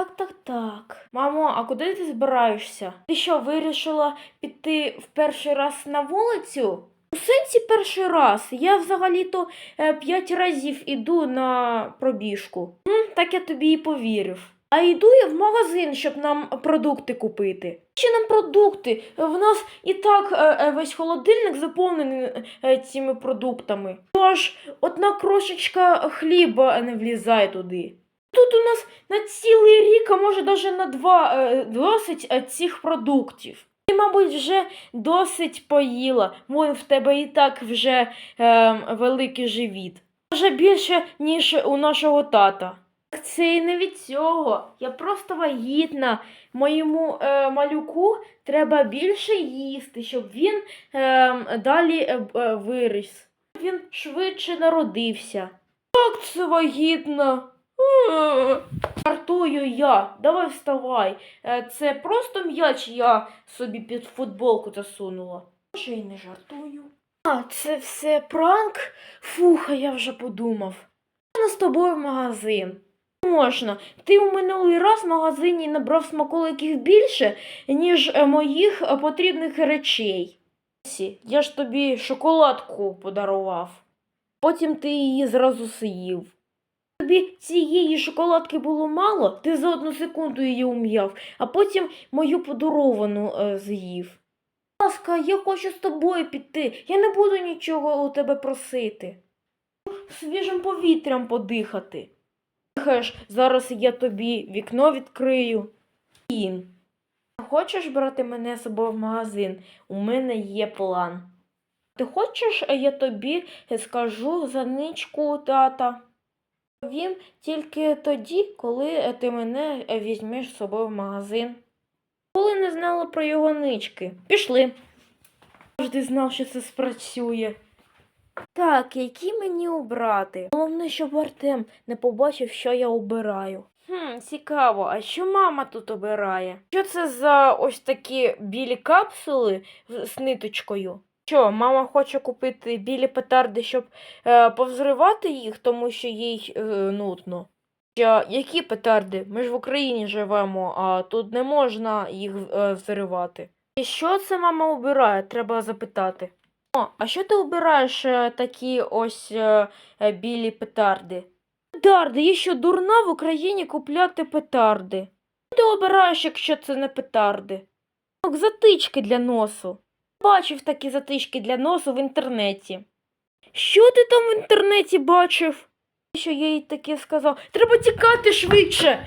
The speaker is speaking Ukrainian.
Так, так, так. Мамо, а куди ти збираєшся? Ти що, вирішила піти в перший раз на вулицю? У сенсі перший раз. Я взагалі-то е, п'ять разів іду на пробіжку. М, так я тобі і повірив. А йду я в магазин, щоб нам продукти купити. Чи нам продукти? В нас і так е, е, весь холодильник заповнений цими продуктами. Тож одна крошечка хліба не влізає туди. Тут у нас на цілий рік, а може навіть на два е, досить е, цих продуктів. Ти, мабуть, вже досить поїла, вон в тебе і так вже е, великий живіт. Вже більше, ніж у нашого тата. Так Це і не від цього. Я просто вагітна. Моєму е, малюку треба більше їсти, щоб він е, далі е, е, виріс. Він швидше народився. Як це вагітна? Е, Жартую я. Давай вставай. Е, Це просто м'яч я собі під футболку засунула. Може, і не жартую. А, це все пранк? Фух, а я вже подумав. Можна з тобою в магазин. Можна. Ти у минулий раз в магазині набрав смаколиків більше, ніж е, моїх потрібних речей. Я ж тобі шоколадку подарував. Потім ти її зразу з'їв. Тобі цієї шоколадки було мало, ти за одну секунду її ум'яв, а потім мою подаровану е, з'їв. Будь ласка, я хочу з тобою піти. Я не буду нічого у тебе просити. Свіжим повітрям подихати. Дихаєш, зараз я тобі вікно відкрию. Ін. Хочеш брати мене з собою в магазин? У мене є план. Ти хочеш, я тобі скажу за ничку тата? Він тільки тоді, коли ти мене візьмеш з собою в магазин. Коли не знала про його нички. Пішли. Завжди знав, що це спрацює. Так, які мені обрати? Головне, щоб Артем не побачив, що я обираю. Хм, цікаво, а що мама тут обирає? Що це за ось такі білі капсули з ниточкою? Що, мама хоче купити білі петарди, щоб е, повзривати їх, тому що їй е, нудно. Що, які петарди? Ми ж в Україні живемо, а тут не можна їх е, взривати. І що це мама обирає? Треба запитати. О, а що ти обираєш е, такі ось е, е, білі петарди? Петарди, я що дурна в Україні купляти петарди? Ти обираєш, якщо це не петарди? Затички для носу. Бачив такі затишки для носу в інтернеті. Що ти там в інтернеті бачив? Що я їй таке сказав? Треба тікати швидше.